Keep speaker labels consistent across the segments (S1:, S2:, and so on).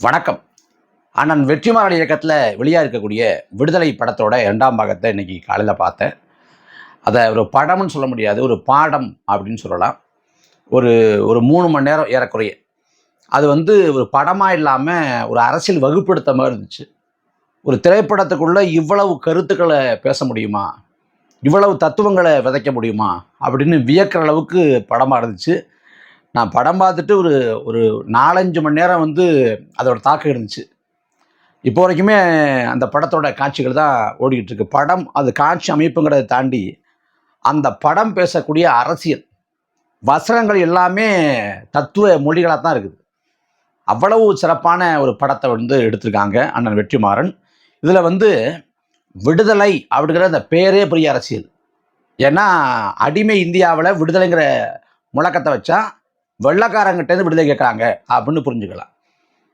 S1: வணக்கம். அண்ணன் வெற்றிமாறன் இயக்கத்தில் வெளியாக இருக்கக்கூடிய விடுதலை படத்தோட இரண்டாம் பாகத்தை இன்னைக்கு காலையில் பார்த்தேன். அதை ஒரு படம்னு சொல்ல முடியாது ஒரு பாடம் அப்படின்னு சொல்லலாம். ஒரு ஒரு மூணு மணி நேரம் ஏறக்குறைய. அது வந்து ஒரு படமாக இல்லாமல் ஒரு அரசியல் வகுப்படுத்த மாதிரி இருந்துச்சு. ஒரு திரைப்படத்துக்குள்ளே இவ்வளவு கருத்துக்களை பேச முடியுமா? இவ்வளவு தத்துவங்களை விதைக்க முடியுமா? அப்படின்னு வியக்கிற அளவுக்கு படமாக இருந்துச்சு. நான் படம் பார்த்துட்டு ஒரு ஒரு நாலஞ்சு மணி நேரம் வந்து அதோட தாக்கம் இருந்துச்சு. இப்போ வரைக்குமே அந்த படத்தோட காட்சிகள் தான் ஓடிக்கிட்டு இருக்கு. படம் அது காட்சி அமைப்புங்கிறத தாண்டி அந்த படம் பேசக்கூடிய அரசியல் வசனங்கள் எல்லாமே தத்துவ மொழிகளாக தான் இருக்குது. அவ்வளவு சிறப்பான ஒரு படத்தை வந்து எடுத்திருக்காங்க அண்ணன் வெற்றிமாறன். இதில் வந்து விடுதலை அப்படிங்கிற அந்த பேரே பெரிய அரசியல். ஏன்னா அடிமை இந்தியாவில் விடுதலைங்கிற முழக்கத்தை வச்சா வெள்ளக்காரங்கிட்டேருந்து விடுதலை கேட்குறாங்க அப்படின்னு புரிஞ்சுக்கலாம்.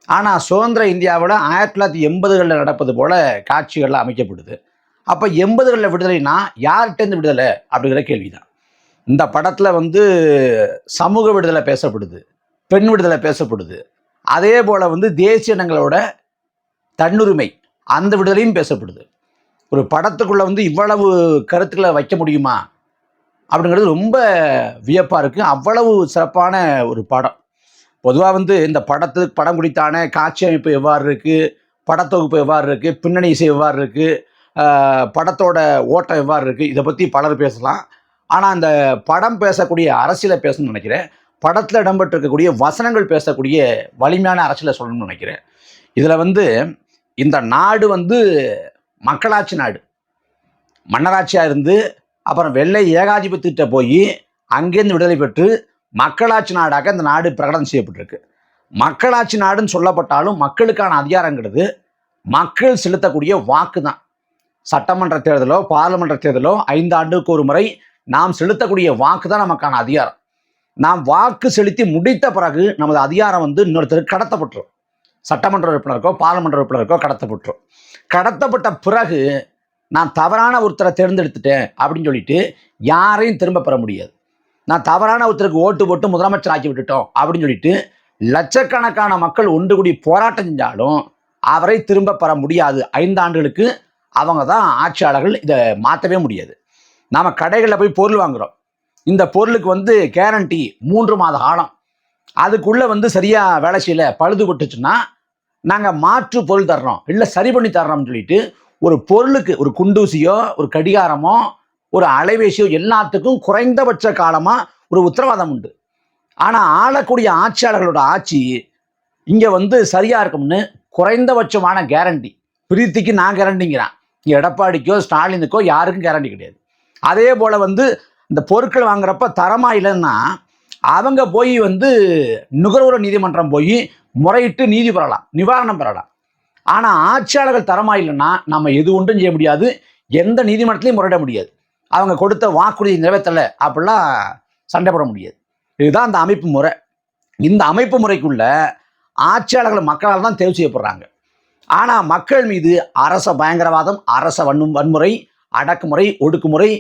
S1: ஆனால் சுதந்திர இந்தியாவில் ஆயிரத்தி தொள்ளாயிரத்தி எண்பதுகளில் நடப்பது போல காட்சிகள்லாம் அமைக்கப்படுது. அப்போ எண்பதுகளில் விடுதலைனா யார்கிட்டேருந்து விடுதலை அப்படிங்கிற கேள்வி தான் இந்த படத்தில் வந்து சமூக விடுதலை பேசப்படுது பெண் விடுதலை பேசப்படுது. அதே போல் வந்து தேசிய இனங்களோட தன்னுரிமை அந்த விடுதலையும் பேசப்படுது. ஒரு படத்துக்குள்ளே வந்து இவ்வளவு கருத்துக்களை வைக்க முடியுமா? அப்படிங்கிறது ரொம்ப வியப்பாக இருக்குது அவ்வளவு சிறப்பான ஒரு படம். பொதுவாக வந்து இந்த படத்துக்கு படம் குறித்தான காட்சி அமைப்பு எவ்வாறு இருக்குது படத்தொகுப்பு எவ்வாறு இருக்குது பின்னணி இசை எவ்வாறு இருக்குது படத்தோட ஓட்டம் எவ்வாறு இருக்குது இதை பற்றி பலர் பேசலாம். ஆனால் அந்த படம் பேசக்கூடிய அரசியலை பேசணும்னு நினைக்கிறேன். படத்தில் இடம்பெற்றிருக்கக்கூடிய வசனங்கள் பேசக்கூடிய வலிமையான அரசியலை சொல்லணும்னு நினைக்கிறேன். இதில் வந்து இந்த நாடு வந்து மக்களாட்சி நாடு. மன்னராட்சியாக இருந்து அப்புறம் வெள்ளை ஏகாதிபத்தியத்தை போய் அங்கேருந்து விடுதலை பெற்று மக்களாட்சி நாடாக இந்த நாடு பிரகடனம் செய்யப்பட்டிருக்கு. மக்களாட்சி நாடுன்னு சொல்லப்பட்டாலும் மக்களுக்கான அதிகாரங்கிறது மக்கள் செலுத்தக்கூடிய வாக்கு தான் சட்டமன்ற தேர்தலோ பாராளுமன்ற தேர்தலோ ஐந்து ஆண்டுக்கு ஒரு முறை நாம் செலுத்தக்கூடிய வாக்கு தான் நமக்கான அதிகாரம். நாம் வாக்கு செலுத்தி முடித்த பிறகு நமது அதிகாரம் வந்து இன்னொருத்தருக்கு கடத்தப்பட்டுரும். சட்டமன்ற உறுப்பினருக்கோ பாராளுமன்ற உறுப்பினருக்கோ கடத்தப்பட்டுரும். கடத்தப்பட்ட பிறகு நான் தவறான ஒருத்தரை தேர்ந்தெடுத்துட்டேன் அப்படின்னு சொல்லிட்டு யாரையும் திரும்ப பெற முடியாது. நான் தவறான ஒருத்தருக்கு ஓட்டு போட்டு முதலமைச்சர் ஆக்கி விட்டுட்டோம் அப்படின்னு சொல்லிட்டு லட்சக்கணக்கான மக்கள் ஒன்று கூடி போராட்டம் செஞ்சாலும் அவரை திரும்ப பெற முடியாது. ஐந்து ஆண்டுகளுக்கு அவங்க தான் ஆட்சியாளர்கள் இதை மாற்றவே முடியாது. நாம் கடைகளில் போய் பொருள் வாங்குகிறோம் இந்த பொருளுக்கு வந்து கேரண்டி மூன்று மாத காலம். அதுக்குள்ளே வந்து சரியாக வேலை செய்யல பழுதுபட்டுச்சுன்னா நாங்கள் மாற்று பொருள் தர்றோம். இல்லை சரி பண்ணி தர்றோம்னு சொல்லிட்டு ஒரு பொருளுக்கு ஒரு குண்டூசியோ ஒரு கடிகாரமோ ஒரு அலைவேசியோ எல்லாத்துக்கும் குறைந்தபட்ச காலமாக ஒரு உத்தரவாதம் உண்டு. ஆனால் ஆளக்கூடிய ஆட்சியாளர்களோட ஆட்சி இங்கே வந்து சரியாக இருக்கும்னு குறைந்தபட்சமான கேரண்டி பிரீத்திக்கு நான் கேரண்டிங்கிறான் இங்கே எடப்பாடிக்கோ ஸ்டாலினுக்கோ யாருக்கும் கேரண்டி கிடையாது. அதே போல் வந்து இந்த பொருட்கள் வாங்குறப்ப தரமாக இல்லைன்னா அவங்க போய் வந்து நுகர்வோர் நீதிமன்றம் போய் முறையிட்டு நீதி பெறலாம் நிவாரணம் பெறலாம். ஆனால் ஆட்சியாளர்கள் தரமா இல்லைன்னா நம்ம எது ஒன்றும் செய்ய முடியாது. எந்த நீதிமன்றத்திலையும் முறையிட முடியாது. அவங்க கொடுத்த வாக்குறுதி நிறைவேற்றலை அப்படிலாம் சண்டை போட முடியாது. இதுதான் அந்த அமைப்பு முறை. இந்த அமைப்பு முறைக்குள்ள ஆட்சியாளர்கள் மக்களால் தான் தேர்வு செய்யப்படுறாங்க. ஆனால் மக்கள் மீது அரச பயங்கரவாதம் அரச வன் வன்முறை அடக்குமுறை ஒடுக்குமுறை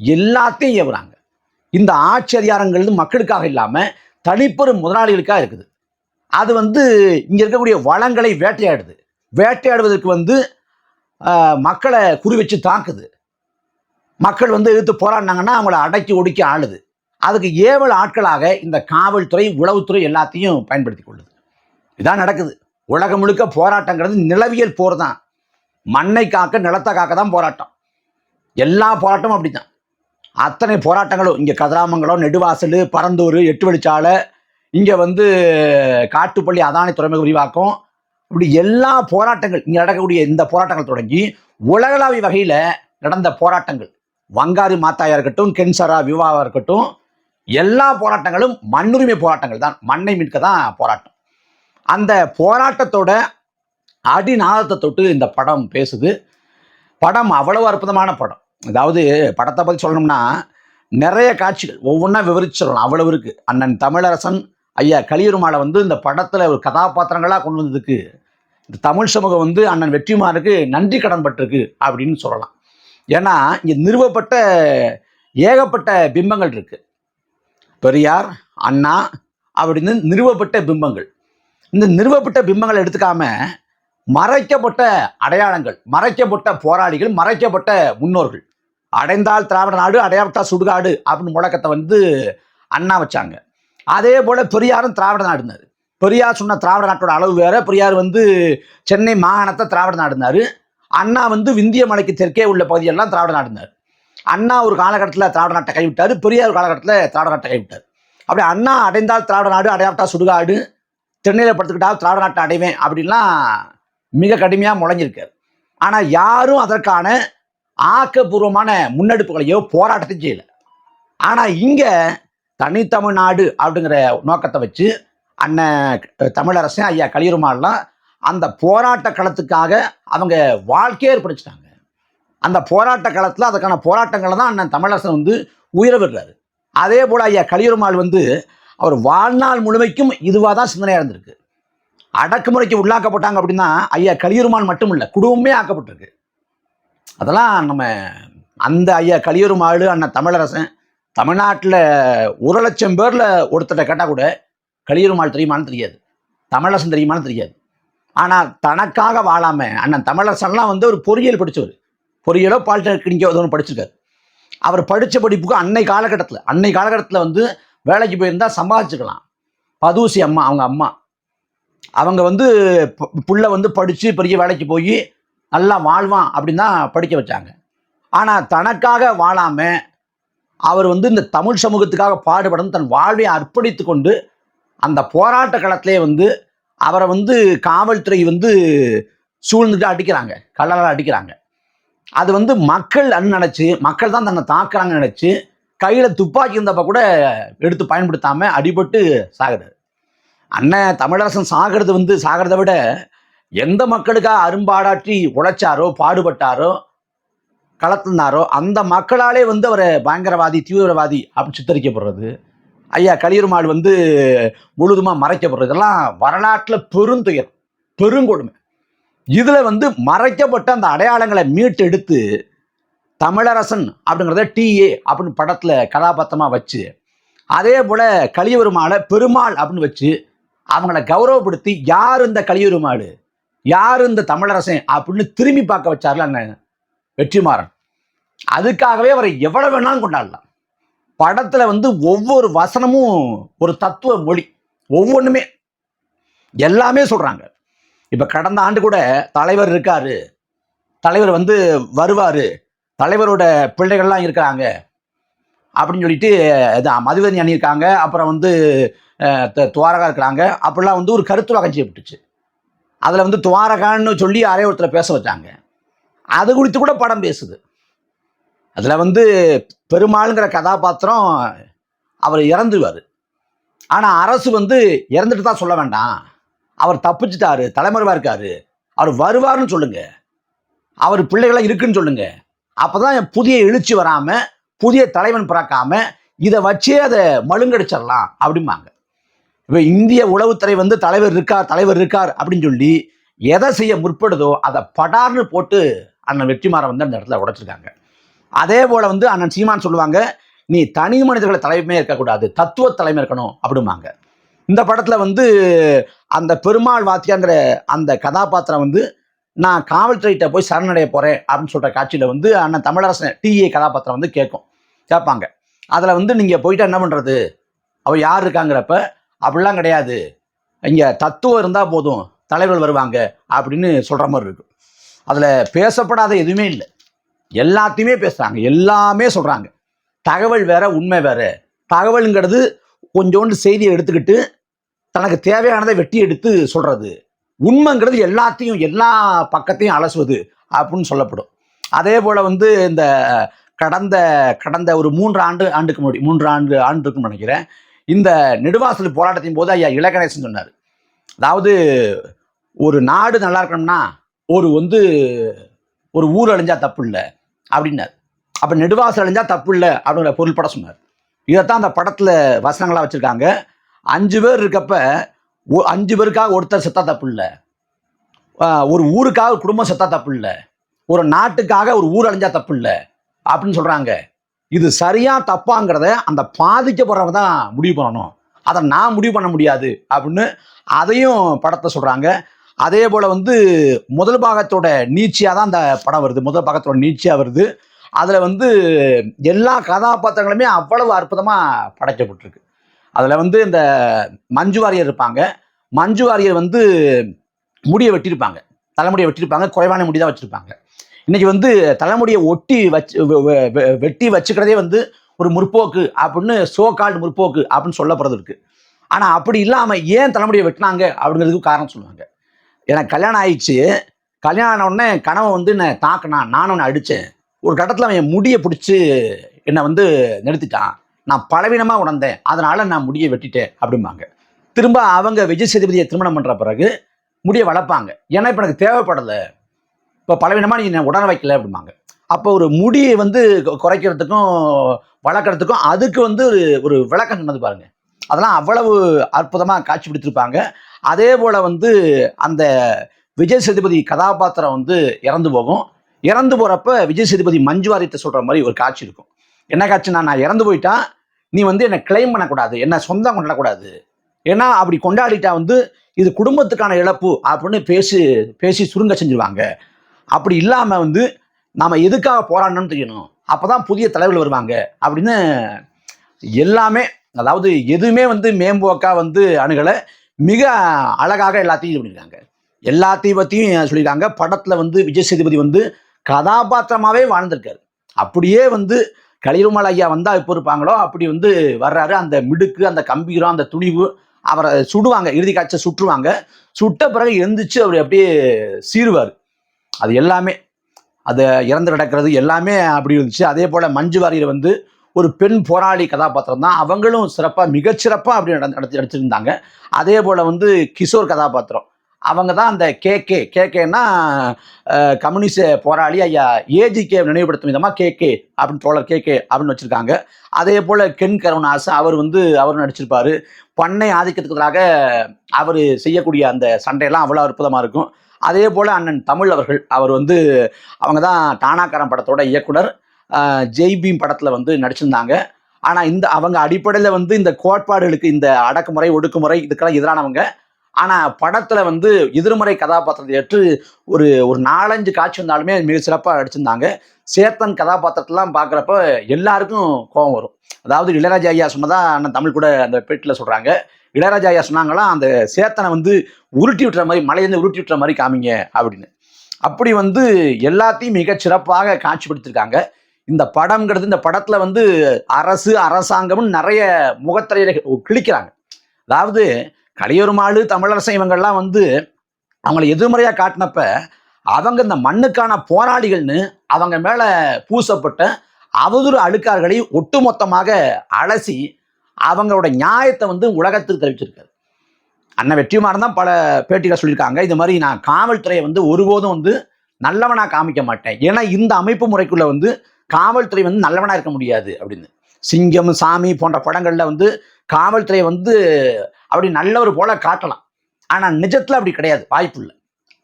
S1: எல்லாத்தையும் ஏவுறாங்க இந்த ஆட்சி அதிகாரங்கள் மக்களுக்காக இல்லாமல் தனிப்பெரும் முதலாளிகளுக்காக இருக்குது. அது வந்து இங்கே இருக்கக்கூடிய வளங்களை வேட்டையாடுது. வேட்டையாடுவதற்கு வந்து மக்களை குறி வச்சு தாக்குது. மக்கள் வந்து எதிர்த்து போராடினாங்கன்னா அவங்கள அடக்கி ஒடுக்கி ஆளுது. அதுக்கு ஏவல் ஆட்களாக இந்த காவல்துறை உளவுத்துறை எல்லாத்தையும் பயன்படுத்தி கொள்ளுது. இதான் நடக்குது. உலகம் முழுக்க போராட்டங்கிறது நிலவியல் போர் தான். மண்ணை காக்க நிலத்தை காக்க தான் போராட்டம். எல்லா போராட்டமும் அப்படிதான் அத்தனை போராட்டங்களும் இங்கே கதிராமங்கலம் நெடுவாசல் பரந்தூர் எட்டு வெளிச்சாலை இங்கே வந்து காட்டுப்பள்ளி அதானி துறைமுக விரிவாக்கம் இப்படி எல்லா போராட்டங்கள் இங்கே நடக்கக்கூடிய இந்த போராட்டங்கள் தொடங்கி உலகளாவிய வகையில் நடந்த போராட்டங்கள். வங்காரி மாத்தாயா இருக்கட்டும் கென்சரா விவாவா இருக்கட்டும் எல்லா போராட்டங்களும் மண்ணுரிமை போராட்டங்கள் தான். மண்ணை மீட்க தான் போராட்டம். அந்த போராட்டத்தோட அடிநாதத்தை தொட்டு இந்த படம் பேசுது. படம் அவ்வளவு அற்புதமான படம். அதாவது படத்தை பற்றி சொல்லணும்னா நிறைய காட்சிகள் ஒவ்வொன்றா விவரிச்சிடலாம் அவ்வளவு இருக்குது அண்ணன் தமிழரசன் ஐயா கலியருமாலை வந்து இந்த படத்தில் ஒரு கதாபாத்திரங்களாக கொண்டு வந்ததுக்கு இந்த தமிழ் சமூகம் வந்து அண்ணன் வெற்றிமாருக்கு நன்றி கடன் பட்டிருக்கு அப்படின்னு சொல்லலாம். ஏன்னா இங்கே நிறுவப்பட்ட ஏகப்பட்ட பிம்பங்கள் இருக்கு. பெரியார் அண்ணா அப்படின்னு நிறுவப்பட்ட பிம்பங்கள். இந்த நிறுவப்பட்ட பிம்பங்களை எடுத்துக்காம மறைக்கப்பட்ட அடையாளங்கள் மறைக்கப்பட்ட போராளிகள் மறைக்கப்பட்ட முன்னோர்கள். அடைந்தால் திராவிட நாடு அடையாளத்தால் சுடுகாடு அப்படின்னு முழக்கத்தை வந்து அண்ணா வச்சாங்க. அதே போல் பெரியாரும் திராவிட நாடுனாரு. பெரியார் சொன்ன திராவிட நாட்டோட அளவு வேற. பெரியார் வந்து சென்னை மாகாணத்தை திராவிட நாடுனார். அண்ணா வந்து விந்திய மலைக்கு தெற்கே உள்ள பகுதியெல்லாம் திராவிட நாடுனார். அண்ணா ஒரு காலகட்டத்தில் திராவிட நாட்டை கைவிட்டார். பெரியார் ஒரு காலகட்டத்தில் திராவிட நாட்டை கைவிட்டார். அப்படி அண்ணா அடைந்தால் திராவிட நாடு அடையாவிட்டா சுடுகாடு தென்னையில் படுத்துக்கிட்டால் திராவிட நாட்டை அடைவேன் அப்படின்லாம் மிக கடுமையாக முழங்கியிருக்கார். ஆனால் யாரும் அதற்கான ஆக்கப்பூர்வமான முன்னெடுப்புகளையோ போராட்டத்தையும் செய்யலை. ஆனால் இங்கே தனித்தமிழ்நாடு அப்படிங்கிற நோக்கத்தை வச்சு அண்ணன் தமிழரசன் ஐயா களியருமாலாம் அந்த போராட்ட களத்துக்காக அவங்க வாழ்க்கையே ஏற்படுத்திட்டாங்க. அந்த போராட்ட களத்தில் அதுக்கான போராட்டங்களை தான் அண்ணன் தமிழரசன் வந்து உயிரை விடுறாரு அதே போல் ஐயா களியருமாள் வந்து அவர் வாழ்நாள் முழுமைக்கும் இதுவாக தான் சிந்தனையாக இருந்திருக்கு. அடக்குமுறைக்கு உள்ளாக்கப்பட்டாங்க அப்படின்னா ஐயா கலியருமான் மட்டும் இல்லை குடும்பமே ஆக்கப்பட்டிருக்கு. அதெல்லாம் நம்ம அந்த ஐயா களியருமாள் அண்ணன் தமிழரசன் தமிழ்நாட்டில் ஒரு லட்சம் பேரில் ஒருத்தட்ட கேட்டால் கூட களியருமாள் தெரியுமான்னு தெரியாது. தமிழரசன் தெரியுமான்னு தெரியாது. ஆனால் தனக்காக வாழாமல் அண்ணன் தமிழரசன்லாம் வந்து ஒரு பொறியியல் படித்தவர் பொறியியலோ பாலிடெக்னிக்கோ ஏதோ ஒன்று படிச்சிருக்காரு. அவர் படித்த படிப்புக்கு அன்னை காலகட்டத்தில் அன்னை காலகட்டத்தில் வந்து வேலைக்கு போயிருந்தால் சம்பாதிச்சுக்கலாம். பதூசி அம்மா அவங்க அம்மா. அவங்க வந்து பு- புள்ள வந்து படித்து பெரிய வேலைக்கு போய் நல்லா வாழ்வான் அப்படின்னு தான் படிக்க வச்சாங்க. ஆனால் தனக்காக வாழாமல் அவர் வந்து இந்த தமிழ் சமூகத்துக்காக பாடுபடணும் தன் வாழ்வை அர்ப்பணித்து கொண்டு அந்த போராட்ட களத்திலே வந்து அவரை வந்து காவல்துறை வந்து சூழ்ந்துட்டு அடிக்கிறாங்க. கல்லால் அடிக்கிறாங்க. அது வந்து மக்கள் அன்னு நினச்சி மக்கள் தான் தன்னை தாக்குறாங்கன்னு நினச்சி கையில் துப்பாக்கி இருந்தப்ப கூட எடுத்து பயன்படுத்தாமல் அடிபட்டு சாகுறாரு அண்ணன் தமிழரசன் சாகிறது வந்து சாகிறத விட எந்த மக்களுக்காக அரும்பாடாற்றி உழைச்சாரோ பாடுபட்டாரோ கலத்துனாரோ அந்த மக்களாலே வந்து அவரை பயங்கரவாதி தீவிரவாதி அப்படின்னு சித்தரிக்கப்படுறது. ஐயா களியருமாள் வந்து முழுதுமாக மறைக்கப்படுறது இதெல்லாம் வரலாற்றில் பெருந்துயர் பெருங்கொடுமை. இதில் வந்து மறைக்கப்பட்ட அந்த அடையாளங்களை மீட்டெடுத்து தமிழரசன் அப்படிங்கிறத டிஏ அப்படின்னு படத்தில் கதாபாத்திரமாக வச்சு அதே போல் கலியபெருமாளை பெருமாள் அப்படின்னு வச்சு அவங்கள கௌரவப்படுத்தி யார் இந்த கலியபெருமாள் யார் இந்த தமிழரசன் அப்படின்னு திரும்பி பார்க்க வச்சார்ல வெற்றிமாறன். அதுக்காகவே அவரை எவ்வளவு வேணாலும் கொண்டாடலாம். படத்துல வந்து ஒவ்வொரு வசனமும் ஒரு தத்துவ மொழி. ஒவ்வொன்றுமே எல்லாமே சொல்றாங்க. இப்ப கடந்த ஆண்டு கூட தலைவர் இருக்காரு. தலைவர் வந்து வருவாரு. தலைவரோட பிள்ளைகள்லாம் இருக்கிறாங்க. அப்படின்னு சொல்லிட்டு இது மதுவதி அணியிருக்காங்க. அப்புறம் வந்து த- துவாரகா இருக்கிறாங்க. அப்படிலாம் வந்து ஒரு கருத்துலகம் செய்யப்பட்டுச்சு. அதில் வந்து துவாரகான்னு சொல்லி யாரையோ ஒருத்தரை பேச வச்சாங்க. அது குறித்து கூட படம் பேசுது. அதில் வந்து பெருமாளுங்கிற கதாபாத்திரம் அவர் இறந்துவார் ஆனால் அரசு வந்து இறந்துட்டு தான் சொல்ல வேண்டாம். அவர் தப்பிச்சிட்டாரு தலைமறைவாக இருக்காரு. அவர் வருவார்னு சொல்லுங்க. அவர் பிள்ளைகளாக இருக்குன்னு சொல்லுங்க. அப்பதான் புதிய எழுச்சி வராமல் புதிய தலைவன் பிறக்காம இதை வச்சே அதை மழுங்கடிச்சிடலாம் அப்படிம்பாங்க. இப்போ இந்திய உளவுத்துறை வந்து தலைவர் இருக்கார் தலைவர் இருக்கார் அப்படின்னு சொல்லி எதை செய்ய முற்படுதோ அதை படார்னு போட்டு அண்ணன் வெற்றிமாறன் வந்து அந்த இடத்துல உடைச்சிருக்காங்க. அதே போல வந்து அண்ணன் சீமான் சொல்லுவாங்க நீ தனி மனிதர்களை தலைமையே இருக்கக்கூடாது தத்துவ தலைமை இருக்கணும் அப்படிம்பாங்க. இந்த படத்துல வந்து அந்த பெருமாள் வாத்தியாங்கிற அந்த கதாபாத்திரம் வந்து நான் காவல்துறையிட்ட போய் சரணடைய போறேன் அப்படின்னு சொல்ற காட்சியில வந்து அண்ணன் தமிழரசன் டிஏ கதாபாத்திரம் வந்து கேட்கும் கேட்பாங்க. அதுல வந்து நீங்க போயிட்டு என்ன பண்றது? அவ யார் இருக்காங்கிறப்ப அப்படிலாம் கிடையாது. இங்க தத்துவம் இருந்தா போதும் தலைவர்கள் வருவாங்க அப்படின்னு சொல்ற மாதிரி இருக்கும். அதுல பேசப்படாத எதுவுமே இல்லை. எல்லாத்தையுமே பேசுறாங்க. எல்லாமே சொல்றாங்க. தகவல் வேற உண்மை வேற. தகவலுங்கிறது கொஞ்சோண்டு செய்தியை எடுத்துக்கிட்டு தனக்கு தேவையானதை வெட்டி எடுத்து சொல்றது. உண்மைங்கிறது எல்லாத்தையும் எல்லா பக்கத்தையும் அலசுவது அப்படின்னு சொல்லப்படும். அதே போல வந்து இந்த கடந்த கடந்த ஒரு மூன்று ஆண்டு ஆண்டுக்கு முன்னாடி மூன்று ஆண்டு ஆண்டுக்கு நினைக்கிறேன். இந்த நெடுவாசல் போராட்டத்தின் போது ஐயா இலகணேசன் சொன்னார். அதாவது ஒரு நாடு நல்லா இருக்கணும்னா ஒரு வந்து ஒரு ஊர் அழிஞ்சா தப்பு இல்லை. அப்படின்னார். அப்போ நெடுவாசல் அழிஞ்சால் தப்பு இல்லை அப்படிங்கிற பொருள்பட சொன்னார். இதைத்தான் அந்த படத்தில் வசனங்களாக வச்சுருக்காங்க. அஞ்சு பேர் இருக்கப்ப அஞ்சு பேருக்காக ஒருத்தர் செத்தா தப்பு இல்லை. ஒரு ஊருக்காக ஒரு குடும்பம் செத்தா தப்பு இல்லை. ஒரு நாட்டுக்காக ஒரு ஊர் அழிஞ்சா தப்பு இல்லை. அப்படின்னு சொல்கிறாங்க இது சரியா தப்பாங்கிறத அந்த பாதிக்கப்படுறவங்க தான் முடிவு பண்ணணும். அதை நான் முடிவு பண்ண முடியாது அப்படின்னு அதையும் படத்தை சொல்கிறாங்க அதே போல் வந்து முதல் பாகத்தோட நீச்சியாக தான் அந்த படம் வருது. முதல் பாகத்தோட நீச்சியாக வருது. அதில் வந்து எல்லா கதாபாத்திரங்களுமே அவ்வளவு அற்புதமாக படைக்கப்பட்டிருக்கு. அதில் வந்து இந்த மஞ்சு வாரியர் இருப்பாங்க. மஞ்சு வாரியர் வந்து முடியை வெட்டியிருப்பாங்க தலைமுடியை வெட்டியிருப்பாங்க குறைவான முடி தான் வச்சுருப்பாங்க. இன்னைக்கு வந்து தலைமுடியை ஒட்டி வச்சு வெட்டி வச்சுக்கிறதே வந்து ஒரு முற்போக்கு அப்படின்னு சோ கால்டு முற்போக்கு அப்படின்னு சொல்லப்படுறது இருக்குது ஆனால் அப்படி இல்லாமல் ஏன் தலைமுடியை வெட்டினாங்க அப்படிங்கிறதுக்கு காரணம் சொல்லுவாங்க. எனக்கு கல்யாணம் ஆயிடுச்சு. கல்யாணம் உடனே கணவன் வந்து என்னை தாக்கினான் நானும் ஒன்று அடித்தேன் ஒரு கட்டத்தில் அவன் என் முடியை பிடிச்சி என்னை வந்து நிறுத்திட்டான். நான் பலவீனமாக உணர்ந்தேன். அதனால் நான் முடியை வெட்டிட்டேன் அப்படிம்பாங்க. திரும்ப அவங்க விஜய் சேதுபதியை திருமணம் பண்ணுற பிறகு முடியை வளர்ப்பாங்க. ஏன்னா இப்போ எனக்கு தேவைப்படலை. இப்போ பலவீனமாக நீ என்னை உடனே வைக்கல அப்படிம்பாங்க. அப்போ ஒரு முடியை வந்து குறைக்கிறதுக்கும் வளர்க்குறதுக்கும் அதுக்கு வந்து ஒரு ஒரு விளக்கம் சொன்னது பாருங்கள் அதெல்லாம் அவ்வளவு அற்புதமாக காட்சி பிடித்திருப்பாங்க. அதே போல் வந்து அந்த விஜய் சேதுபதி கதாபாத்திரம் வந்து இறந்து போகும். இறந்து போகிறப்ப விஜய் சேதுபதி மஞ்சு வாரியத்தை சொல்கிற மாதிரி ஒரு காட்சி இருக்கும். என்ன காட்சினா நான் இறந்து போயிட்டா நீ வந்து என்னை கிளைம் பண்ணக்கூடாது. என்னை சொந்தம் கொண்டாடக்கூடாது. ஏன்னா அப்படி கொண்டாடிட்டா வந்து இது குடும்பத்துக்கான இழப்பு அப்படின்னு பேசி பேசி சுருங்க செஞ்சிருவாங்க. அப்படி இல்லாமல் வந்து நாம் எதுக்காக போராடணும்னு தெரியணும்? அப்போ தான் புதிய தலைவர்கள் வருவாங்க. அப்படின்னு எல்லாமே அதாவது எதுவுமே வந்து மேம்போக்காக வந்து அணுகலை. மிக அழகாக எல்லாத்தையும் இது பண்ணியிருக்காங்க எல்லாத்தையும் பற்றியும் சொல்லியிருக்காங்க. படத்தில் வந்து விஜய் சேதுபதி வந்து கதாபாத்திரமாகவே வாழ்ந்திருக்காரு. அப்படியே வந்து களிருமல் ஐயா வந்தால் இப்போ இருப்பாங்களோ அப்படி வந்து வர்றாரு. அந்த மிடுக்கு அந்த கம்பீரம் அந்த துணிவு அவரை சுடுவாங்க. இறுதி காட்சியை சுற்றுவாங்க. சுட்ட பிறகு எழுந்திரிச்சு அவர் அப்படியே சீருவார் அது எல்லாமே அது இறந்து கிடக்கிறது எல்லாமே அப்படி இருந்துச்சு. அதே போல் மஞ்சு வாரியர் வந்து ஒரு பெண் போராளி கதாபாத்திரம் தான் அவங்களும் சிறப்பாக மிகச்சிறப்பாக அப்படி நட- நடத்தி நடிச்சிருந்தாங்க. அதே போல் வந்து கிஷோர் கதாபாத்திரம். அவங்க தான் அந்த கேகே கேகேன்னா கம்யூனிஸ்ட் போராளி ஐயா ஏஜிகே நினைவுபடுத்தும் விதமாக கேகே அப்படின்னு தோழர் கேகே அப்படின்னு வச்சுருக்காங்க. அதே போல் கென் கருணாஸ் அவர் வந்து அவர் நடிச்சிருப்பார். பண்ணை ஆதிக்கத்துக்கு எதிராக அவர் செய்யக்கூடிய அந்த சண்டையெல்லாம் அவ்வளோ அற்புதமாக இருக்கும். அதே போல் அண்ணன் தமிழ் அவர்கள் அவர் வந்து அவங்க தான் தானாக்காரன் படத்தோட இயக்குனர். ஜெய்பீம் ஜெய் பீம் படத்தில் வந்து நடிச்சிருந்தாங்க. ஆனால் இந்த அவங்க அடிப்படையில் வந்து இந்த கோட்பாடுகளுக்கு இந்த அடக்குமுறை ஒடுக்குமுறை இதுக்கெல்லாம் எதிரானவங்க. ஆனால் படத்தில் வந்து எதிர்மறை கதாபாத்திரத்தை ஏற்று ஒரு ஒரு நாலஞ்சு காட்சி வந்தாலுமே மிக சிறப்பாக நடிச்சிருந்தாங்க. சேத்தன் கதாபாத்திரத்தெல்லாம் பார்க்குறப்ப எல்லாருக்கும் கோபம் வரும். அதாவது இளையராஜா ஐயா சொன்னதா அண்ணன் தமிழ் கூட அந்த பேட்டில் சொல்கிறாங்க இளையராஜா ஐயா சொன்னாங்களாம் அந்த சேத்தனை வந்து உருட்டி விட்டுற மாதிரி மலையிலேருந்து உருட்டி விட்டுற மாதிரி காமிங்க அப்படின்னு. அப்படி வந்து எல்லாத்தையும் மிக சிறப்பாக காட்சிப்படுத்திருக்காங்க. இந்த படம்ங்கிறது இந்த படத்தில் வந்து அரசு அரசாங்கம்னு நிறைய முகத்திரையில கிழிக்கிறாங்க. அதாவது கலியொருமாள் தமிழரசன் இவங்கெல்லாம் வந்து அவங்கள எதிர்மறையாக காட்டினப்ப அவங்க இந்த மண்ணுக்கான போராளிகள்னு அவங்க மேலே பூசப்பட்ட அவதூறு அழுக்கார்களை ஒட்டுமொத்தமாக அலசி அவங்களோட நியாயத்தை வந்து உலகத்துக்கு தெரிவிச்சிருக்காரு. அண்ணன் வெற்றிமாறன் தான் பல பேட்டிகள் சொல்லியிருக்காங்க. இது மாதிரி நான் காவல்துறையை வந்து ஒருபோதும் வந்து நல்லவனா காமிக்க மாட்டேன். ஏன்னா இந்த அமைப்பு முறைக்குள்ள வந்து காவல்துறை வந்து நல்லவனா இருக்க முடியாது அப்படின்னு. சிங்கம் சாமி போன்ற படங்கள்ல வந்து காவல்துறையை வந்து அப்படி நல்லவர் போல காட்டலாம். ஆனால் நிஜத்தில் அப்படி கிடையாது வாய்ப்பு இல்லை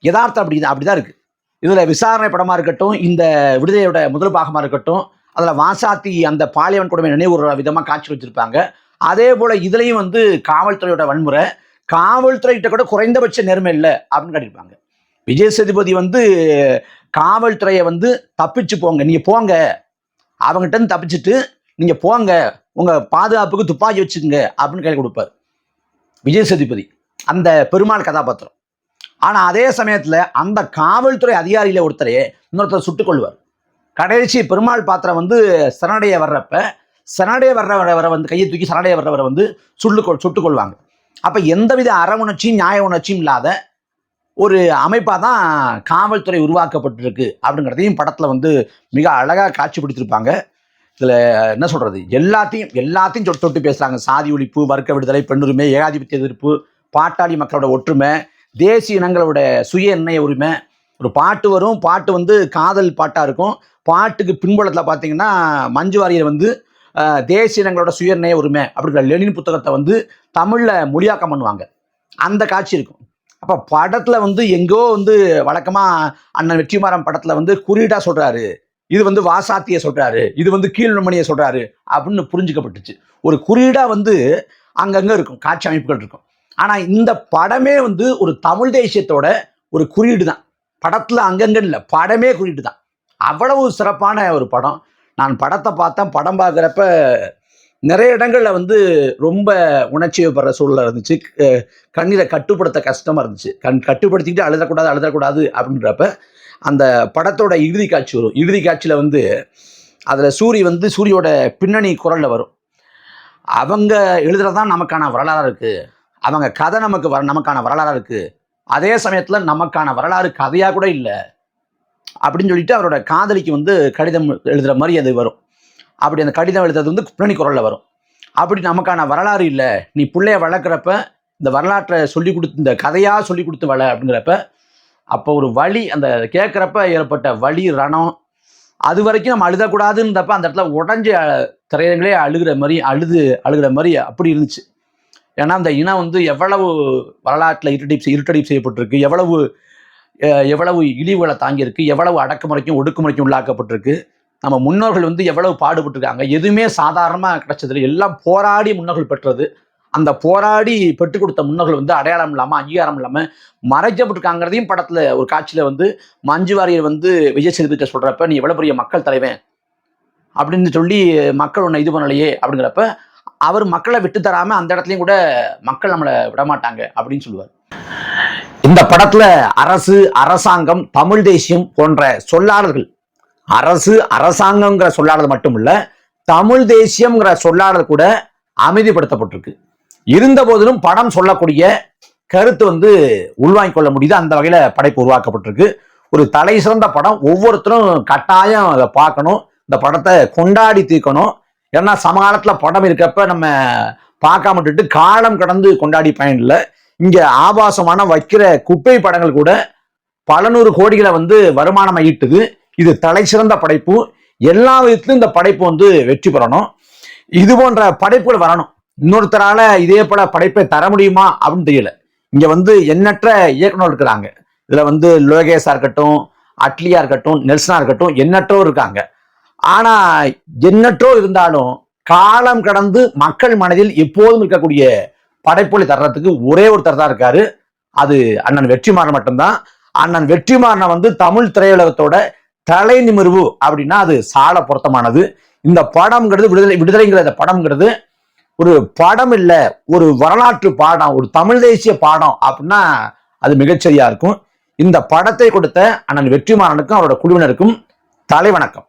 S1: யதார்த்தம் அப்படி அப்படிதான் இருக்கு. இதில் விசாரணை படமாக இருக்கட்டும் இந்த விடுதலையோட முதல் பாகமாக இருக்கட்டும் அதில் வாசாத்தி அந்த பாலியவன் கொடுமை நினைவுற விதமாக காட்சி வச்சிருப்பாங்க. அதே போல் இதுலேயும் வந்து காவல்துறையோட வன்முறை காவல்துறைகிட்ட கூட குறைந்தபட்ச நேர்மை இல்லை அப்படின்னு கட்டியிருப்பாங்க. விஜய் சேதுபதி வந்து காவல்துறையை வந்து தப்பிச்சு போங்க. நீங்கள் போங்க. அவங்ககிட்ட இருந்து தப்பிச்சுட்டு நீங்கள் போங்க. உங்கள் பாதுகாப்புக்கு துப்பாக்கி வச்சுக்கோங்க அப்படின்னு கையில் கொடுப்பார். விஜய் சேதுபதி. அந்த பெருமாள் கதாபாத்திரம். ஆனால் அதே சமயத்தில் அந்த காவல்துறை அதிகாரியில ஒருத்தரையே இன்னொருத்தர் சுட்டுக் கொள்வார் கடைசி பெருமாள் பாத்திரம் வந்து சரணடைய வர்றப்ப சரணடைய வர்ற வர வந்து கையை தூக்கி சரணடைய வர்றவரை வந்து சுட்டு கொள் சுட்டுக் கொள்வாங்க. அப்போ எந்தவித அற உணர்ச்சியும் நியாய உணர்ச்சியும் இல்லாத ஒரு அமைப்பாக தான் காவல்துறை உருவாக்கப்பட்டிருக்கு அப்படிங்கிறதையும் படத்தில் வந்து மிக அழகாக காட்சிப்படுத்தியிருப்பாங்க. இதில் என்ன சொல்கிறது எல்லாத்தையும் எல்லாத்தையும் தொட்டு தொட்டு பேசுகிறாங்க சாதி ஒழிப்பு வர்க்க விடுதலை பெண்ணுரிமை ஏகாதிபத்திய எதிர்ப்பு பாட்டாளி மக்களோட ஒற்றுமை தேசிய இனங்களோட சுய எண்ணெய உரிமை. ஒரு பாட்டு வரும். பாட்டு வந்து காதல் பாட்டாக இருக்கும். பாட்டுக்கு பின்புலத்தில் பார்த்தீங்கன்னா மஞ்சு வாரியர் வந்து தேசிய இனங்களோட சுய எண்ணெய உரிமை அப்படிங்கிற லெனின் புத்தகத்தை வந்து தமிழில் மொழியாக்கம் பண்ணுவாங்க. அந்த காட்சி இருக்கும். அப்போ படத்தில் வந்து எங்கோ வந்து வழக்கமாக அண்ணன் வெற்றிமாறன் படத்தில் வந்து குறியீடாக சொல்கிறாரு இது வந்து வாசாத்தியை சொல்கிறாரு இது வந்து கீழ்மணியை சொல்கிறாரு அப்படின்னு புரிஞ்சுக்கப்பட்டுச்சு. ஒரு குறியீடாக வந்து அங்கங்கே இருக்கும். காட்சி அமைப்புகள் இருக்கும். ஆனால் இந்த படமே வந்து ஒரு தமிழ் தேசியத்தோட ஒரு குறியீடு தான் படத்தில் அங்கங்கே இல்லை. படமே குறியீடு தான் அவ்வளவு சிறப்பான ஒரு படம். நான் படத்தை பார்த்தேன். படம் பார்க்குறப்ப நிறைய இடங்களில் வந்து ரொம்ப உணர்ச்சியை வப்படுற சூழலாக இருந்துச்சு. கண்ணீரை கட்டுப்படுத்த கஷ்டமாக இருந்துச்சு. கண் கட்டுப்படுத்திக்கிட்டு அழுதக்கூடாது அழுதக்கூடாது அப்படின்றப்ப அந்த படத்தோட இறுதி காட்சி வரும். இறுதி காட்சியில் வந்து அதில் சூரி வந்து சூரியோட பின்னணி குரலில் வரும். அவங்க எழுதுறதான் நமக்கான வரலாறு இருக்குது அவங்க கதை நமக்கு வர நமக்கான வரலாறு இருக்குது அதே சமயத்தில் நமக்கான வரலாறு கதையாக கூட இல்லை. அப்படின்னு சொல்லிட்டு அவரோட காதலிக்கு வந்து கடிதம் எழுதுகிற மாதிரி அது வரும். அப்படி அந்த கடிதம் எழுதுறது வந்து பின்னணி குரலில் வரும். அப்படி நமக்கான வரலாறு இல்லை. நீ பிள்ளைய வளர்க்குறப்ப இந்த வரலாற்றை சொல்லி கொடுத்து இந்த கதையாக சொல்லி கொடுத்து வள அப்படிங்கிறப்ப அப்போ ஒரு வழி அந்த கேட்குறப்ப ஏற்பட்ட வழி ரணம் அது வரைக்கும் நம்ம அழுதக்கூடாதுன்றப்ப அந்த இடத்துல உடஞ்சி திரையங்களே அழுகிற மாதிரி அழுது அழுகிற மாதிரி அப்படி இருந்துச்சு. ஏன்னா அந்த இனம் வந்து எவ்வளவு வரலாற்றில் இருட்டடிப்பு இருட்டடிப்பு செய்யப்பட்டிருக்கு எவ்வளவு எவ்வளவு இழிவுகளை தாங்கியிருக்கு எவ்வளவு அடக்குமுறைக்கும் ஒடுக்குமுறைக்கும் உள்ளாக்கப்பட்டிருக்கு. நம்ம முன்னோர்கள் வந்து எவ்வளவு பாடுபட்டிருக்காங்க? எதுவுமே சாதாரணமாக கிடைச்சதில்லை. எல்லாம் போராடி முன்னோர்கள் பெற்றது. அந்த போராடி பெற்றுக் கொடுத்த முன்னோர்கள் வந்து அடையாளம் இல்லாமல் அங்கீகாரம் இல்லாமல் மறைக்கப்பட்டிருக்காங்கிறதையும் படத்தில் ஒரு காட்சியில் வந்து மஞ்சு வாரியர் வந்து விஜய் சேதுபதிட்ட சொல்கிறப்ப நீ எவ்வளோ பெரிய மக்கள் தலைவன் அப்படின்னு சொல்லி மக்கள் உன்னை இது பண்ணலையே அப்படிங்கிறப்ப அவர் மக்களை விட்டு தராமல் அந்த இடத்துலையும் கூட மக்கள் நம்மளை விட மாட்டாங்க அப்படின்னு சொல்லுவார். இந்த படத்தில் அரசு அரசாங்கம் தமிழ் தேசியம் போன்ற சொல்லாளர்கள் அரசு அரசாங்கங்கிற சொல்லாடல் மட்டும் இல்ல தமிழ் தேசியம்ங்கிற சொல்லாடல் கூட அமைதிப்படுத்தப்பட்டிருக்கு. இருந்த போதிலும் படம் சொல்லக்கூடிய கருத்து வந்து உள்வாங்கிக் கொள்ள முடியுது. அந்த வகையில படைப்பு உருவாக்கப்பட்டிருக்கு. ஒரு தலை சிறந்த படம். ஒவ்வொருத்தரும் கட்டாயம் அதை பார்க்கணும். இந்த படத்தை கொண்டாடி தீர்க்கணும். ஏன்னா சமகாலத்துல படம் இருக்கப்ப நம்ம பார்க்காம விட்டுட்டு காலம் கடந்து கொண்டாடி பயன் இல்லை இங்க ஆபாசமான வைக்கிற குப்பை படங்கள் கூட பல நூறு கோடிகளை வந்து வருமானம் ஈட்டுது. இது தலை சிறந்த படைப்பு. எல்லா விதத்திலும் இந்த படைப்பு வந்து வெற்றி பெறணும். இது போன்ற படைப்புகள் வரணும். இன்னொருத்தரால இதே போல படைப்பை தர முடியுமா அப்படின்னு தெரியல. இங்க வந்து எண்ணற்ற இயக்குனர் இருக்கிறாங்க. இதுல வந்து லோகேஷா இருக்கட்டும் அட்லியா இருக்கட்டும் நெல்சனா இருக்கட்டும் எண்ணற்றோர் இருக்காங்க. ஆனா எண்ணற்றோ இருந்தாலும் காலம் கடந்து மக்கள் மனதில் எப்போதும் இருக்கக்கூடிய படைப்புகளை தர்றதுக்கு ஒரே ஒருத்தர் தான் இருக்காரு. அது அண்ணன் வெற்றிமாறன் மட்டும்தான். அண்ணன் வெற்றிமாறனை வந்து தமிழ் திரையுலகத்தோட தலை நிமிர்வு அப்படின்னா அது சால பொருத்தமானது. இந்த படம்ங்கிறது விடுதலை விடுதலைங்கிற இந்த படம்ங்கிறது ஒரு படம் இல்லை ஒரு வரலாற்று பாடம் ஒரு தமிழ் தேசிய பாடம் அப்படின்னா அது மிகச்சரியா இருக்கும். இந்த படத்தை கொடுத்த அண்ணன் வெற்றிமாறனுக்கும் அவரோட குழுவினருக்கும் தலைவணக்கம்